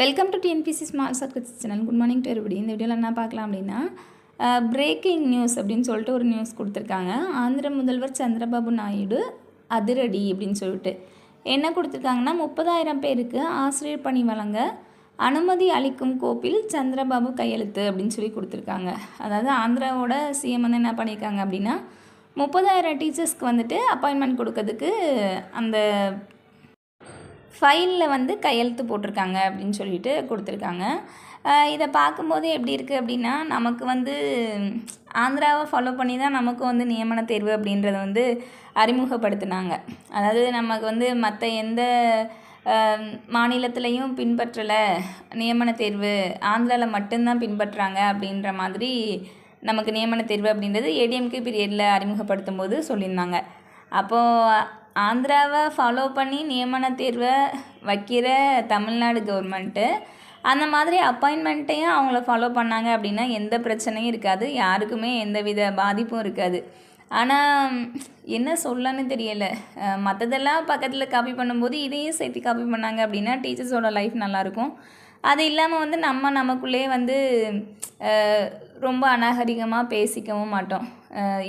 Welcome to TNPSC smart circuits channel good morning to everybody. இந்த வீடியோவில் என்ன பார்க்கலாம் அப்படின்னா பிரேக்கிங் நியூஸ் அப்படின்னு சொல்லிட்டு ஒரு நியூஸ் கொடுத்துருக்காங்க. ஆந்திர முதல்வர் சந்திரபாபு நாயுடு அதிரடி அப்படின்னு சொல்லிட்டு. என்ன கொடுத்துருக்காங்கன்னா முப்பதாயிரம் பேருக்கு ஆசிரியர் பணி வழங்க அனுமதி அளிக்கும் கோப்பில் சந்திரபாபு கையெழுத்து அப்படின்னு சொல்லி கொடுத்துருக்காங்க. அதாவது ஆந்திராவோட சிஎம் வந்து என்ன பண்ணியிருக்காங்க அப்படின்னா முப்பதாயிரம் டீச்சர்ஸ்க்கு வந்துட்டு அப்பாயின்மெண்ட் கொடுக்கறதுக்கு அந்த ஃபைலில் வந்து கையெழுத்து போட்டிருக்காங்க அப்படின்னு சொல்லிட்டு கொடுத்துருக்காங்க. இதை பார்க்கும்போது எப்படி இருக்குது அப்படின்னா நமக்கு வந்து ஆந்திராவை ஃபாலோ பண்ணி தான் நமக்கு வந்து நியமன தேர்வு அப்படின்றத வந்து அறிமுகப்படுத்தினாங்க. அதாவது நமக்கு வந்து மற்ற எந்த மாநிலத்திலையும் பின்பற்றலை நியமன தேர்வு ஆந்திராவில் மட்டும்தான் பின்பற்றுறாங்க அப்படின்ற மாதிரி நமக்கு நியமன தேர்வு அப்படின்றது ஏடிஎம்கே பீரியடில் அறிமுகப்படுத்தும் போது சொல்லியிருந்தாங்க. அப்போது ஆந்திராவை ஃபாலோ பண்ணி நியமன தேர்வை வைக்கிற தமிழ்நாடு கவர்மெண்ட்டு அந்த மாதிரி அப்பாயின்மெண்ட்டையும் அவங்கள ஃபாலோ பண்ணாங்க அப்படின்னா எந்த பிரச்சனையும் இருக்காது. யாருக்குமே எந்த வித பாதிப்பும் இருக்காது. ஆனால் என்ன சொல்லன்னு தெரியலை. மற்றதெல்லாம் பக்கத்தில் காப்பி பண்ணும்போது இதையும் சேர்த்து காப்பி பண்ணாங்க அப்படின்னா டீச்சர்ஸோட லைஃப் நல்லாயிருக்கும் அது இல்லாமல் வந்து நம்ம நமக்குள்ளே வந்து ரொம்ப அநாகரிகமாக பேசிக்கவும் மாட்டோம்.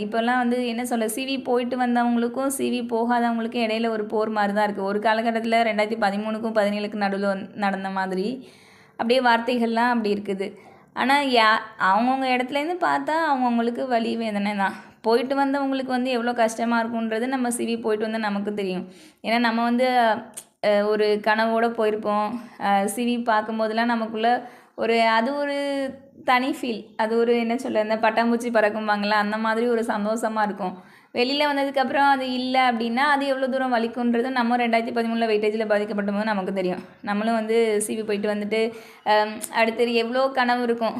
இப்போல்லாம் வந்து என்ன சொல்ல சிவி போயிட்டு வந்தவங்களுக்கும் சிவி போகாதவங்களுக்கும் இடையில ஒரு போர் மாதிரி தான் இருக்குது ஒரு காலகட்டத்தில் ரெண்டாயிரத்தி பதிமூணுக்கும் பதினேழுக்கும் நடுவில் நடந்த மாதிரி அப்படியே வார்த்தைகள்லாம் அப்படி இருக்குது. ஆனால் யா அவங்கவுங்க இடத்துலேருந்து பார்த்தா அவங்கவுங்களுக்கு வழி வேதனை தான். போயிட்டு வந்தவங்களுக்கு வந்து எவ்வளோ கஷ்டமாக இருக்குன்றது நம்ம சிவி போயிட்டு வந்தால் நமக்கு தெரியும். ஏன்னா நம்ம வந்து ஒரு கனவோடு போயிருப்போம். சிவி பார்க்கும்போதெல்லாம் நமக்குள்ளே ஒரு அது ஒரு தனி ஃபீல் அது ஒரு என்ன சொல்ல இந்த பட்டாம்பூச்சி பறக்கும்பாங்களே அந்த மாதிரி ஒரு சந்தோஷமாக இருக்கும். வெளியில் வந்ததுக்கப்புறம் அது இல்லை அப்படின்னா அது எவ்வளோ தூரம் வலிக்குன்றது நம்ம ரெண்டாயிரத்தி பதிமூணில் வெயிட்டேஜில் பாதிக்கப்பட்ட போது நமக்கு தெரியும். நம்மளும் வந்து சிவி போயிட்டு வந்துட்டு அடுத்தது எவ்வளோ கனவு இருக்கும்.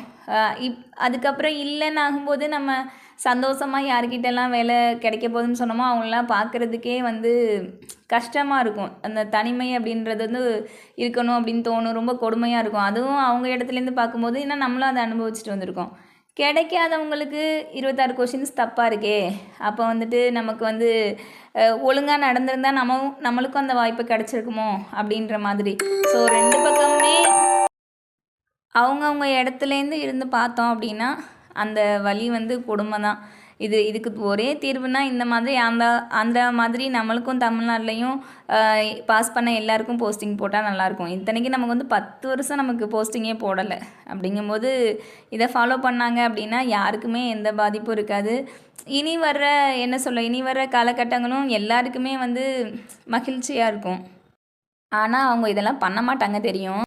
இப் அதுக்கப்புறம் இல்லைன்னு ஆகும்போது நம்ம சந்தோஷமாக யார்கிட்டலாம் வேலை கிடைக்க போகுதுன்னு சொன்னோமோ அவங்களெலாம் பார்க்குறதுக்கே வந்து கஷ்டமாக இருக்கும். அந்த தனிமை அப்படின்றது வந்து இருக்கணும் அப்படின்னு தோணும். ரொம்ப கொடுமையாக இருக்கும். அதுவும் அவங்க இடத்துலேருந்து பார்க்கும்போது ஏன்னா நம்மளும் அதை அனுபவிச்சுட்டு வந்திருக்கோம். கிடைக்காதவங்களுக்கு இருபத்தாறு கொஷின்ஸ் தப்பாக இருக்கே. அப்போ வந்துட்டு நமக்கு வந்து ஒழுங்காக நடந்திருந்தா நம்ம நம்மளுக்கும் அந்த வாய்ப்பு கிடைச்சிருக்குமோ? அப்படின்ற மாதிரி. ஸோ ரெண்டு பக்கமுமே அவங்கவுங்க இடத்துலேருந்து இருந்து பார்த்தோம் அப்படின்னா அந்த வலி வந்து கொடுமை தான் இது இதுக்கு ஒரே தீர்வுனா இந்த மாதிரி ஆந்திரா ஆந்திரா மாதிரி நம்மளுக்கும் தமிழ்நாட்டிலையும் பாஸ் பண்ண எல்லாருக்கும் போஸ்டிங் போட்டால் நல்லாயிருக்கும் இத்தனைக்கு நமக்கு வந்து பத்து வருஷம் நமக்கு போஸ்டிங்கே போடலை. அப்படிங்கும்போது இதை ஃபாலோ பண்ணாங்க அப்படின்னா யாருக்குமே எந்த பாதிப்பும் இருக்காது. இனி வர்ற என்ன சொல்ல இனி வர்ற காலகட்டங்களும் எல்லாருக்குமே வந்து மகிழ்ச்சியாக இருக்கும். ஆனால் அவங்க இதெல்லாம் பண்ண மாட்டாங்க தெரியும்.